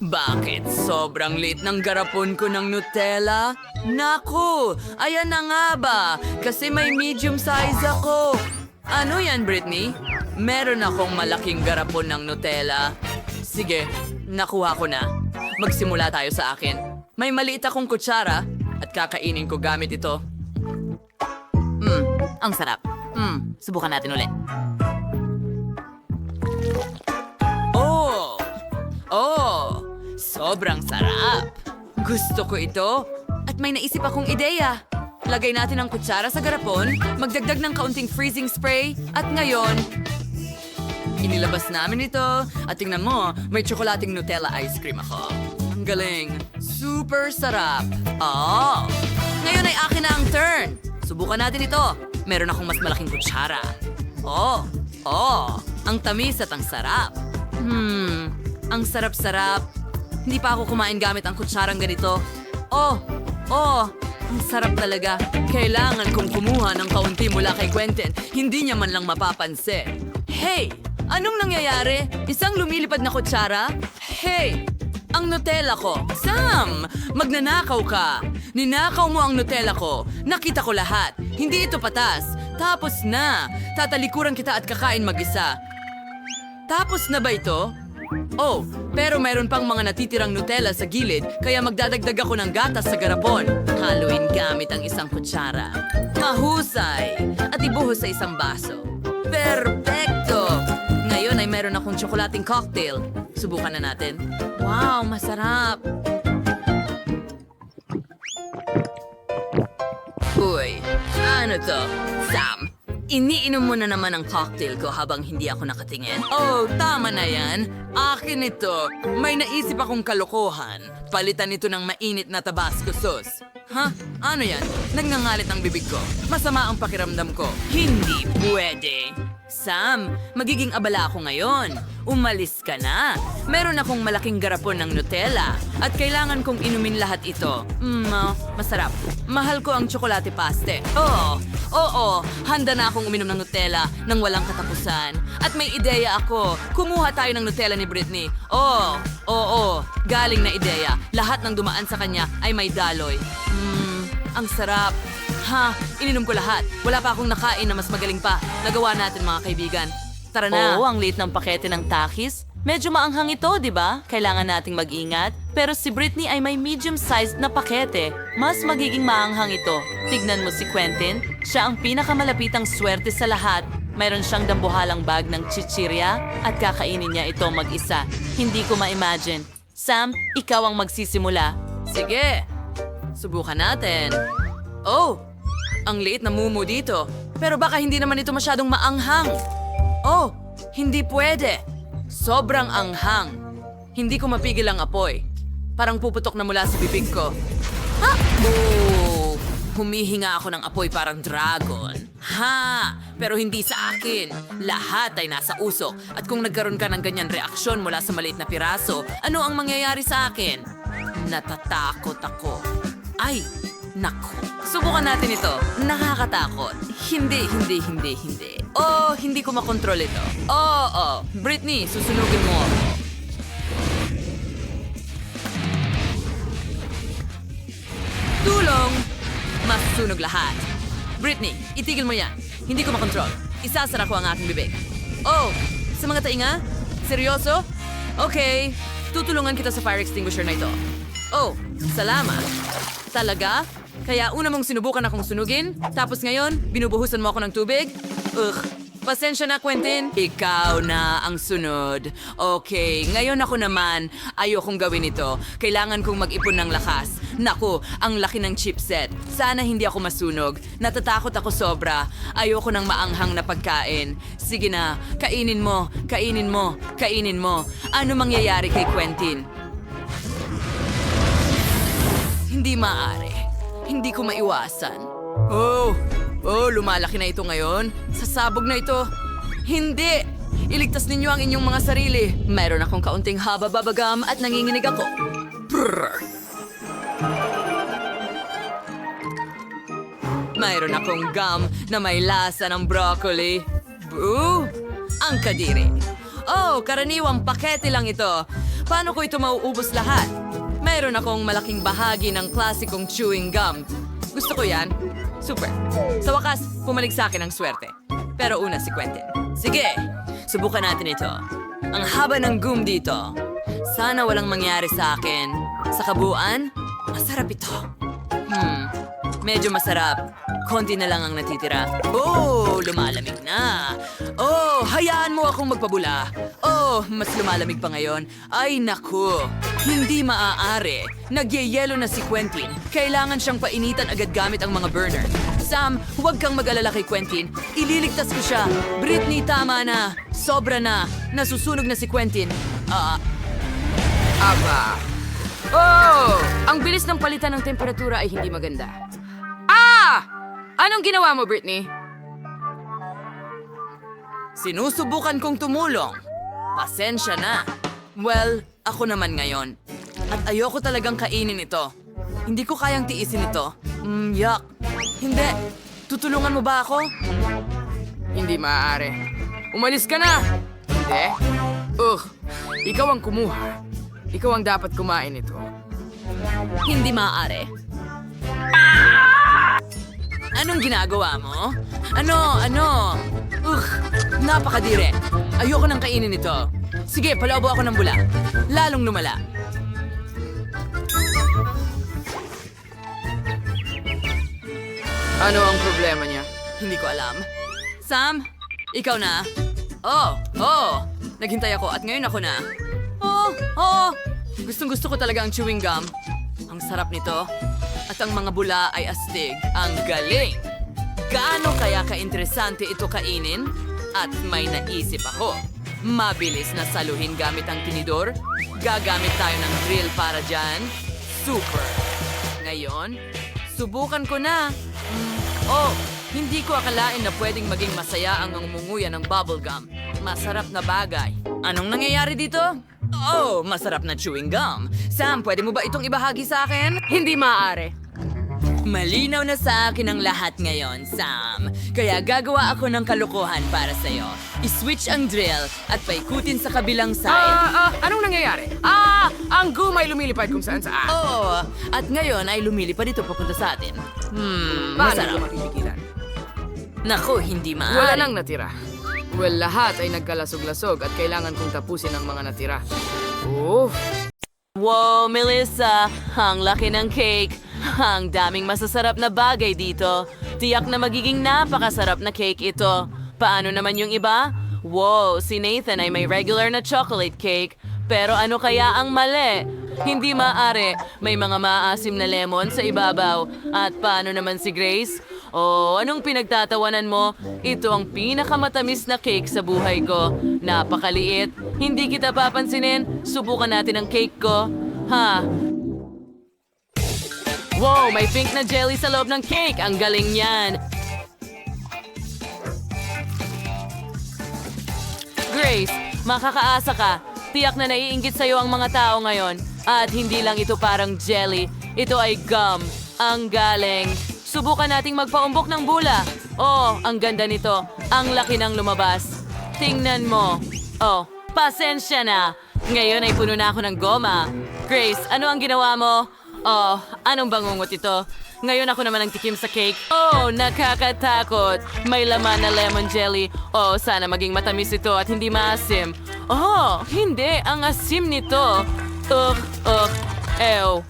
Bakit? Sobrang lit ng garapon ko ng Nutella? Naku! Ayan na nga ba? Kasi may medium size ako. Ano yan, Britney? Meron akong malaking garapon ng Nutella. Sige, nakuha ko na. Magsimula tayo sa akin. May maliit akong kutsara at kakainin ko gamit ito. Mmm, ang sarap. Mmm, subukan natin ulit. Sobrang sarap! Gusto ko ito. At may naisip akong ideya. Lagay natin ang kutsara sa garapon, magdagdag ng kaunting freezing spray, at ngayon, inilabas namin ito. At tingnan mo, may tsokolating Nutella ice cream ako. Ang galing. Super sarap. Oh! Ngayon ay akin na ang turn. Subukan natin ito. Meron akong mas malaking kutsara. Oh! Oh! Ang tamis at ang sarap. Hmm, ang sarap-sarap. Hindi pa ako kumain gamit ang kutsarang ganito. Oh, oh, ang sarap talaga. Kailangan kong kumuha ng kaunti mula kay Quentin. Hindi niya man lang mapapansin. Hey! Anong nangyayari? Isang lumilipad na kutsara? Hey! Ang Nutella ko! Sam! Magnanakaw ka! Ninakaw mo ang Nutella ko! Nakita ko lahat! Hindi ito patas! Tapos na! Tatalikuran kita at kakain mag-isa. Tapos na ba ito? Oh, pero meron pang mga natitirang Nutella sa gilid, kaya magdadagdag ako ng gatas sa garapon. Haluin gamit ang isang kutsara. Mahusay! At ibuhos sa isang baso. Perfecto! Ngayon ay meron akong tsokolating cocktail. Subukan na natin. Wow, masarap! Uy, ano to? Sam, iniinom mo na naman ang cocktail ko habang hindi ako nakatingin? Oh, tama na yan. Akin ito. May naisip akong kalokohan. Palitan ito ng mainit na tabasco sauce. Ha? Ano yan? Nagngangalit ang bibig ko. Masama ang pakiramdam ko. Hindi pwede. Sam, magiging abala ako ngayon. Umalis ka na. Meron akong malaking garapon ng Nutella at kailangan kong inumin lahat ito. Mm, ah, masarap. Mahal ko ang tsokolate paste. Oo, oo, handa na akong uminom ng Nutella nang walang katapusan. At may ideya ako. Kumuha tayo ng Nutella ni Britney. Oo, oo, galing na ideya. Lahat ng dumaan sa kanya ay may daloy. Mmm, ang sarap. Ha, ininom ko lahat. Wala pa akong nakain na mas magaling pa. Nagawa natin mga kaibigan. Tara na. Oo, ang liit ng pakete ng takis. Medyo maanghang ito, di ba? Kailangan nating mag-ingat. Pero si Britney ay may medium-sized na pakete. Mas magiging maanghang ito. Tignan mo si Quentin. Siya ang pinakamalapitang swerte sa lahat. Mayroon siyang dambuhalang bag ng chichirya at kakainin niya ito mag-isa. Hindi ko ma-imagine. Sam, ikaw ang magsisimula. Sige. Subukan natin. Oh, ang liit na mumu dito. Pero baka hindi naman ito masyadong maanghang. Oh, hindi pwede. Sobrang anghang. Hindi ko mapigil ang apoy. Parang puputok na mula sa bibig ko. Ha? Oh, humihinga ako ng apoy parang dragon. Ha! Pero hindi sa akin. Lahat ay nasa usok. At kung nagkaroon ka ng ganyan reaksyon mula sa maliit na piraso, ano ang mangyayari sa akin? Natatakot ako. Ay, nako. Subukan natin ito. Nakakatakot. Hindi, hindi, hindi, hindi. Oh, hindi ko makontrol ito. Oh, oh. Britney, susunugin mo ako. Tulong! Masusunog lahat. Britney, itigil mo yan. Hindi ko makontrol. Isasara ko ang aking bibig. Oh, sa mga tainga? Seryoso? Okay, tutulungan kita sa fire extinguisher na ito. Oh, salamat. Talaga? Kaya una mong sinubukan akong sunugin, tapos ngayon, binubuhusan mo ako ng tubig? Ugh, pasensya na, Quentin. Ikaw na ang sunod. Okay, ngayon ako naman, ayokong gawin ito. Kailangan kong mag-ipon ng lakas. Naku, ang laki ng chipset. Sana hindi ako masunog. Natatakot ako sobra. Ayoko ng maanghang na pagkain. Sige na, kainin mo, kainin mo, kainin mo. Ano mangyayari kay Quentin? Hindi maaari. Hindi ko maiwasan. Oh! Oh, lumalaki na ito ngayon. Sasabog na ito. Hindi! Iligtas ninyo ang inyong mga sarili. Mayroon akong kaunting haba-babagam at nanginginig ako. Brrr. Mayroon akong gum na may lasa ng broccoli. Boo! Ang kadiri. Oh, karaniwang pakete lang ito. Paano ko ito mauubos lahat? Mayroon akong malaking bahagi ng klasikong chewing gum. Gusto ko yan. Super. Sa wakas, pumalik sa akin ang swerte. Pero una si Quentin. Sige, subukan natin ito. Ang haba ng gum dito. Sana walang mangyari sa akin. Sa kabuuan, masarap ito. Hmm, medyo masarap. Konti na lang ang natitira. Oh, lumalamig na. Oh, hayaan mo akong magpabula. Oh, mas lumalamig pa ngayon. Ay, naku. Hindi maaari. Nagyayelo na si Quentin. Kailangan siyang painitan agad gamit ang mga burner. Sam, huwag kang mag-alala kay Quentin. Ililigtas ko siya. Britney, tama na. Sobra na. Nasusunog na si Quentin. Ah, Aba. Oh! Ang bilis ng palitan ng temperatura ay hindi maganda. Anong ginawa mo, Britney? Sinusubukan kong tumulong. Pasensya na. Well, ako naman ngayon. At ayoko talagang kainin ito. Hindi ko kayang tiisin ito. Mm, yuck. Hindi. Tutulungan mo ba ako? Hindi maaari. Umalis ka na! Hindi? Ugh, ikaw ang kumuha. Ikaw ang dapat kumain ito. Hindi maaari. Anong ginagawa mo? Ano? Ano? Ugh, napakadire. Ayoko nang kainin ito. Sige, palaubo ako ng bula. Lalong lumala. Ano ang problema niya? Hindi ko alam. Sam, ikaw na. Oh, oh. Naghintay ako at ngayon ako na. Oh, oh. Gustong gusto ko talaga ang chewing gum. Ang sarap nito. At ang mga bula ay astig. Ang galing! Gaano kaya ka-interesante ito kainin? At may naisip ako. Mabilis na saluhin gamit ang tinidor. Gagamit tayo ng drill para dyan. Super! Ngayon, subukan ko na. Mm, oh, hindi ko akalain na pwedeng maging masaya ang umunguya ng bubblegum. Masarap na bagay. Anong nangyayari dito? Oh, masarap na chewing gum. Sam, pwede mo ba itong ibahagi sa akin? Hindi maaari. Malinaw na sa akin ang lahat ngayon, Sam. Kaya gagawa ako ng kalokohan para sa'yo. I-switch ang drill at paikutin sa kabilang side. Ah, ah, anong nangyayari? Ah, ang gum ay lumilipad kung saan saan. Oo, at ngayon ay lumilipad ito papunta sa atin. Hmm, Paano masarap. ito mapipigilan? Naku, hindi maaari. Wala nang natira. Well, lahat ay nagkalasog-lasog at kailangan kong tapusin ang mga natira. Oh, Wow, Melissa! Ang laki ng cake! Ang daming masasarap na bagay dito. Tiyak na magiging napakasarap na cake ito. Paano naman yung iba? Wow, si Nathan ay may regular na chocolate cake. Pero ano kaya ang mali? Hindi maaari. May mga maasim na lemon sa ibabaw. At paano naman si Grace? Oh, anong pinagtatawanan mo? Ito ang pinakamatamis na cake sa buhay ko. Napakaliit. Hindi kita papansinin. Subukan natin ang cake ko. Ha? Wow, may pink na jelly sa loob ng cake. Ang galing niyan. Grace, makakaasa ka. Tiyak na naiinggit sa'yo ang mga tao ngayon. At hindi lang ito parang jelly. Ito ay gum. Ang galing. Subukan nating magpaumbok ng bula. Oh, ang ganda nito. Ang laki ng lumabas. Tingnan mo. Oh, pasensya na. Ngayon ay puno na ako ng goma. Grace, ano ang ginawa mo? Oh, anong bangungot ito? Ngayon ako naman ang tikim sa cake. Oh, nakakatakot. May laman na lemon jelly. Oh, sana maging matamis ito at hindi maasim. Oh, hindi. Ang asim nito. Ugh, ugh, ew.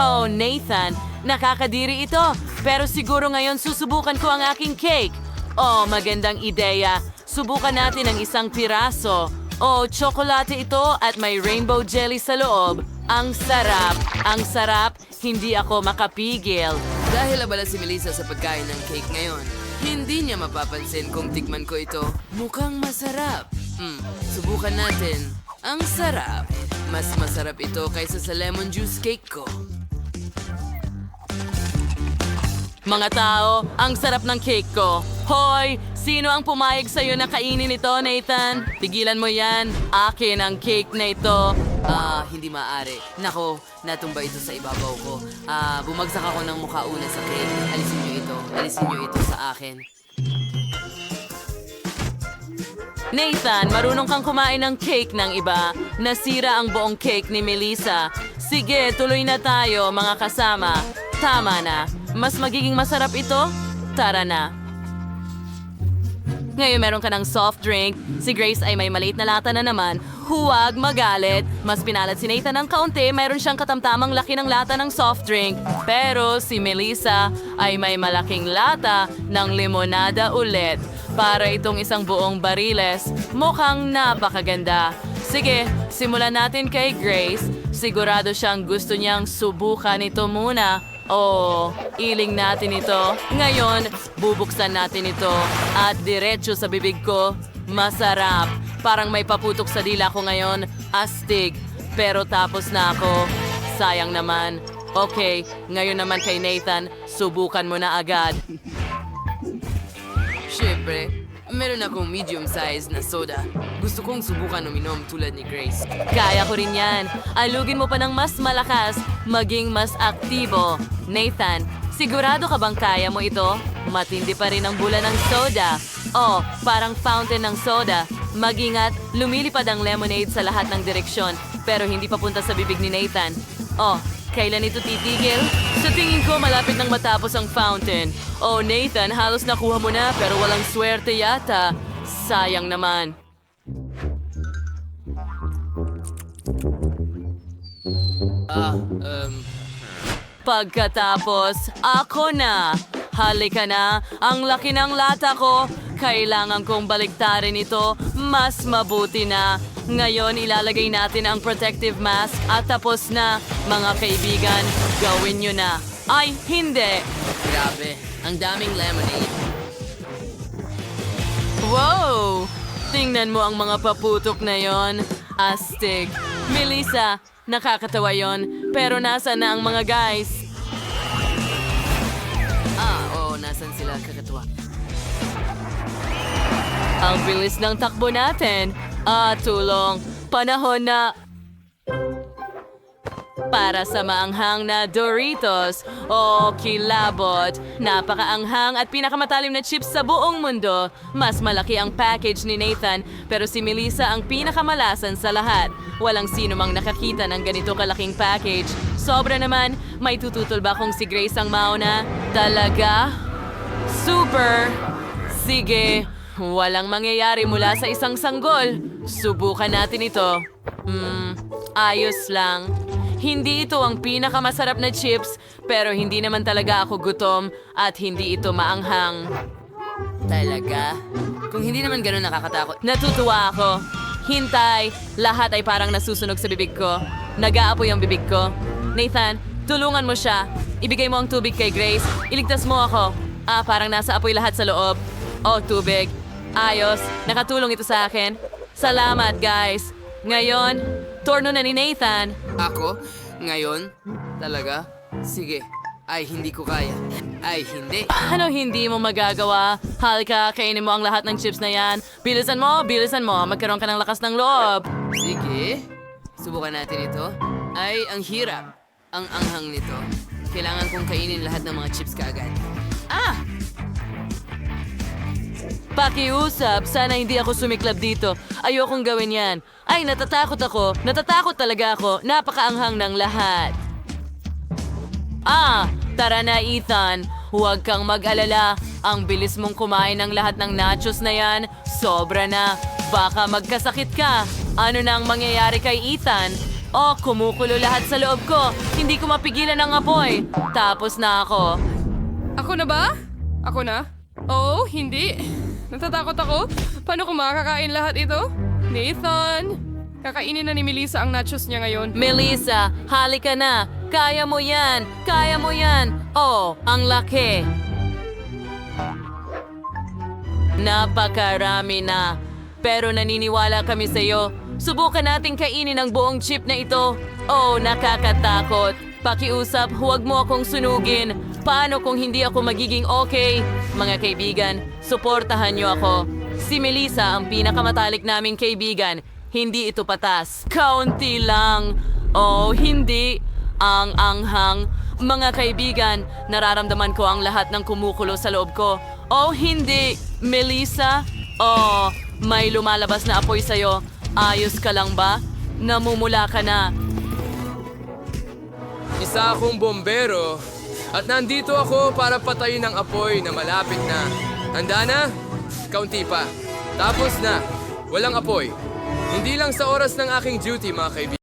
Oh, Nathan, nakakadiri ito. Pero siguro ngayon susubukan ko ang aking cake. Oh, magandang ideya. Subukan natin ang isang piraso. Oh, tsokolate ito at may rainbow jelly sa loob. Ang sarap, ang sarap, hindi ako makapigil. Dahil abala si Melissa sa pagkain ng cake ngayon, hindi niya mapapansin kung tikman ko ito. Mukhang masarap. Hmm, subukan natin. Ang sarap. Mas masarap ito kaysa sa lemon juice cake ko. Mga tao, ang sarap ng cake ko. Hoy, sino ang pumayag sa'yo na kainin ito, Nathan? Tigilan mo yan. Akin ang cake na ito. Ah, hindi maaari. Nako, natumba ito sa ibabaw ko. Ah, bumagsak ako ng mukha una sa cake. Alisin niyo ito. Alisin niyo ito sa akin. Nathan, marunong kang kumain ng cake ng iba. Nasira ang buong cake ni Melissa. Sige, tuloy na tayo, mga kasama. Tama na. Mas magiging masarap ito? Tara na. Ngayon meron ka ng soft drink. Si Grace ay may maliit na lata na naman. Huwag magalit. Mas pinalat si Nathan ng kaunti, mayroon siyang katamtamang laki ng lata ng soft drink. Pero si Melissa ay may malaking lata ng limonada ulit. Para itong isang buong bariles, mukhang napakaganda. Sige, simulan natin kay Grace. Sigurado siyang gusto niyang subukan ito muna. Oh, iling natin ito. Ngayon, bubuksan natin ito at diretso sa bibig ko. Masarap. Parang may paputok sa dila ko ngayon. Astig. Pero tapos na ako. Sayang naman. Okay, ngayon naman kay Nathan, subukan mo na agad. Siyempre, meron akong medium size na soda. Gusto kong subukan uminom tulad ni Grace. Kaya ko rin yan. Alugin mo pa ng mas malakas, maging mas aktibo. Nathan, sigurado ka bang kaya mo ito? Matindi pa rin ang bula ng soda. Oh, parang fountain ng soda. Magingat, lumilipad ang lemonade sa lahat ng direksyon, pero hindi papunta sa bibig ni Nathan. Oh, kailan ito titigil? Sa tingin ko, malapit nang matapos ang fountain. Oh, Nathan, halos nakuha mo na, pero walang swerte yata. Sayang naman. Ah, um, Pagkatapos, ako na. Halika na, ang laki ng lata ko. Kailangan kong baliktarin ito. Mas mabuti na. Ngayon, ilalagay natin ang protective mask at tapos na. Mga kaibigan, gawin nyo na. Ay, hindi. grabe. Ang daming lemonade. Wow! Tingnan mo ang mga paputok na yon. Astig. Melissa, nakakatawa yon. Pero nasa na ang mga guys? Ah, oo, nasan sila kakatuwa? Ang bilis ng takbo natin. Ah, tulong. Panahon na... Para sa maanghang na Doritos o kilabot. Napakaanghang at pinakamatalim na chips sa buong mundo. Mas malaki ang package ni Nathan pero si Melissa ang pinakamalasan sa lahat. Walang sino mang nakakita ng ganito kalaking package. Sobra naman, may tututol ba kung si Grace ang mauna? Talaga? Super! Sige, walang mangyayari mula sa isang sanggol. Subukan natin ito. Hmm, ayos lang. Hindi ito ang pinakamasarap na chips, pero hindi naman talaga ako gutom at hindi ito maanghang. Talaga? Kung hindi naman ganun nakakatakot. Natutuwa ako. Hintay, lahat ay parang nasusunog sa bibig ko. Nag-aapoy ang bibig ko. Nathan, tulungan mo siya. Ibigay mo ang tubig kay Grace. Iligtas mo ako. Ah, parang nasa apoy lahat sa loob. Oh, tubig. Ayos. Nakatulong ito sa akin. Salamat, guys. Ngayon, turno na ni Nathan. Ako? Ngayon? Talaga? Sige. Ay, hindi ko kaya. Ay, hindi. Ano hindi mo magagawa? Halika, kainin mo ang lahat ng chips na yan. Bilisan mo, bilisan mo. Magkaroon ka ng lakas ng loob. Sige. Subukan natin ito. Ay, ang hirap. Ang anghang nito. Kailangan kong kainin lahat ng mga chips kaagad. Ah! Pakiusap, sana hindi ako sumiklab dito. Ayokong gawin yan. Ay, natatakot ako. Natatakot talaga ako. Napakaanghang ng lahat. Ah, tara na Ethan. Huwag kang mag-alala. Ang bilis mong kumain ng lahat ng nachos na yan. Sobra na. Baka magkasakit ka. Ano na ang mangyayari kay Ethan? Oh, kumukulo lahat sa loob ko. Hindi ko mapigilan ang apoy. Tapos na ako. Ako na ba? Ako na? Oo, hindi. Natatakot ako. Paano ko makakain lahat ito? Nathan! Kakainin na ni Melissa ang nachos niya ngayon. Melissa, halika na. Kaya mo yan. Kaya mo yan. Oh, ang laki. Napakarami na. Pero naniniwala kami sa iyo. Subukan nating kainin ang buong chip na ito. Oh, nakakatakot. Pakiusap, huwag mo akong sunugin. Paano kung hindi ako magiging okay? Mga kaibigan, suportahan niyo ako. Si Melissa ang pinakamatalik naming kaibigan. Hindi ito patas. Kaunti lang. Oh, hindi. Ang anghang. Mga kaibigan, nararamdaman ko ang lahat ng kumukulo sa loob ko. Oh, hindi. Melissa? Oh, May lumalabas na apoy sa'yo. Ayos ka lang ba? Namumula ka na. Isa akong bombero at nandito ako para patayin ang apoy na malapit na. Handa na? Kaunti pa. Tapos na. Walang apoy. Hindi lang sa oras ng aking duty, mga kaibigan.